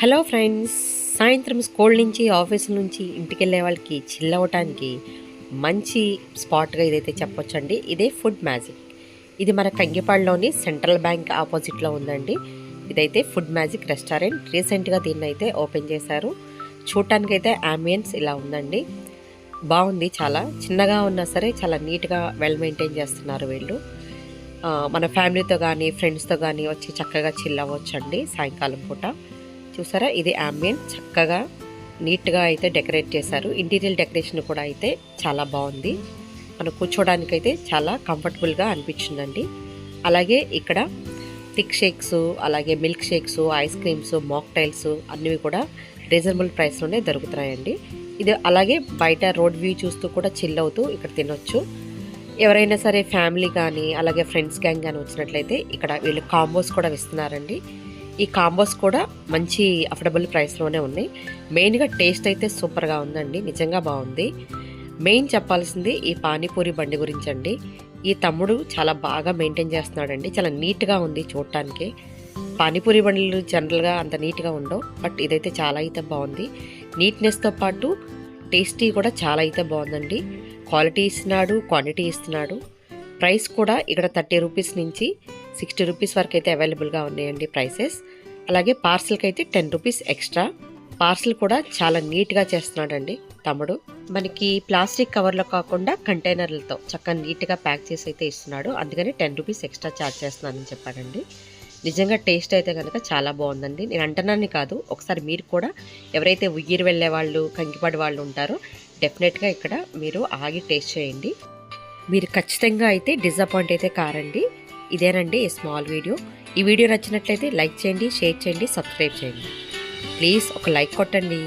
Hello friends సాయంత్రం school నుంచి office నుంచి ఇంటికి వెళ్ళే వాళ్ళకి చిల్ అవ్వటానికి మంచి స్పాట్గా ఇదైతే చెప్పొచ్చండి. ఇదే ఫుడ్ మ్యాజిక్. ఇది మన కంగిపాడులోని సెంట్రల్ బ్యాంక్ ఆపోజిట్లో ఉందండి. ఇదైతే ఫుడ్ మ్యాజిక్ రెస్టారెంట్. రీసెంట్గా దీన్ని అయితే ఓపెన్ చేశారు. చూడటానికైతే అంబియన్స్ ఇలా ఉందండి. బాగుంది చాలా. చిన్నగా ఉన్నా సరే చాలా నీట్గా వెల్ మెయింటైన్ చేస్తున్నారు వీళ్ళు. మన ఫ్యామిలీతో కానీ ఫ్రెండ్స్తో కానీ వచ్చి చక్కగా చిల్ అవ్వచ్చండి సాయంకాలం పూట. చూసారా? ఇది అంబియన్స్ చక్కగా నీట్గా అయితే డెకరేట్ చేశారు. ఇంటీరియర్ డెకరేషన్ కూడా అయితే చాలా బాగుంది. మనం కూర్చోడానికైతే చాలా కంఫర్టబుల్గా అనిపించిందండి. అలాగే ఇక్కడ థిక్ షేక్స్ అలాగే milk shakes ice creams mocktails అన్నీ కూడా రీజనబుల్ ప్రైస్లోనే దొరుకుతున్నాయండి ఇది అలాగే బయట రోడ్ వ్యూ చూస్తూ కూడా చిల్ అవుతూ ఇక్కడ తినొచ్చు. ఎవరైనా సరే ఫ్యామిలీ కానీ అలాగే ఫ్రెండ్స్ గ్యాంగ్ కానీ వచ్చినట్లయితే ఇక్కడ వీళ్ళు కాంబోస్ కూడా ఇస్తున్నారండి ఈ కాంబోస్ కూడా మంచి అఫోర్డబుల్ ప్రైస్లోనే ఉన్నాయి. మెయిన్గా టేస్ట్ అయితే సూపర్గా ఉందండి. నిజంగా బాగుంది. మెయిన్ చెప్పాల్సింది ఈ పానీపూరి బండి గురించి అండి ఈ తమ్ముడు చాలా బాగా మెయింటైన్ చేస్తున్నాడండి. చాలా నీట్గా ఉంది చూడటానికి. పానీపూరి బండ్లు జనరల్గా అంత నీట్గా ఉండవు. బట్ ఇదైతే చాలా అయితే బాగుంది. నీట్నెస్తో పాటు టేస్టీ కూడా చాలా అయితే బాగుందండి. క్వాలిటీ ఇస్తున్నాడు క్వాంటిటీ ఇస్తున్నాడు. ప్రైస్ కూడా ఇక్కడ థర్టీ రూపీస్ నుంచి సిక్స్టీ రూపీస్ వరకు అయితే అవైలబుల్గా ఉన్నాయండి ప్రైసెస్. అలాగే పార్సిల్కి అయితే టెన్ రూపీస్ ఎక్స్ట్రా. పార్సిల్ కూడా చాలా నీట్గా చేస్తున్నాడండి తమ్ముడు. మనకి ప్లాస్టిక్ కవర్లో కాకుండా కంటైనర్లతో చక్కగా నీట్గా ప్యాక్ చేసి అయితే ఇస్తున్నాడు. అందుకని టెన్ రూపీస్ ఎక్స్ట్రా ఛార్జ్ చేస్తున్నానని చెప్పాడండి. నిజంగా టేస్ట్ అయితే కనుక చాలా బాగుందండి. నేను అంటున్నాను కాదు ఒకసారి మీరు కూడా ఎవరైతే ఉయ్యిరు వెళ్ళే వాళ్ళు కంకిపాడు వాళ్ళు ఉంటారో డెఫినెట్గా ఇక్కడ మీరు ఆగి టేస్ట్ చేయండి. మీరు ఖచ్చితంగా అయితే డిసప్పాయింట్ అయితే కారండి. ఇదేనండి ఈ స్మాల్ వీడియో ఈ వీడియో నచ్చినట్లయితే లైక్ చేయండి షేర్ చేయండి సబ్స్క్రైబ్ చేయండి. ప్లీజ్ ఒక లైక్ కొట్టండి.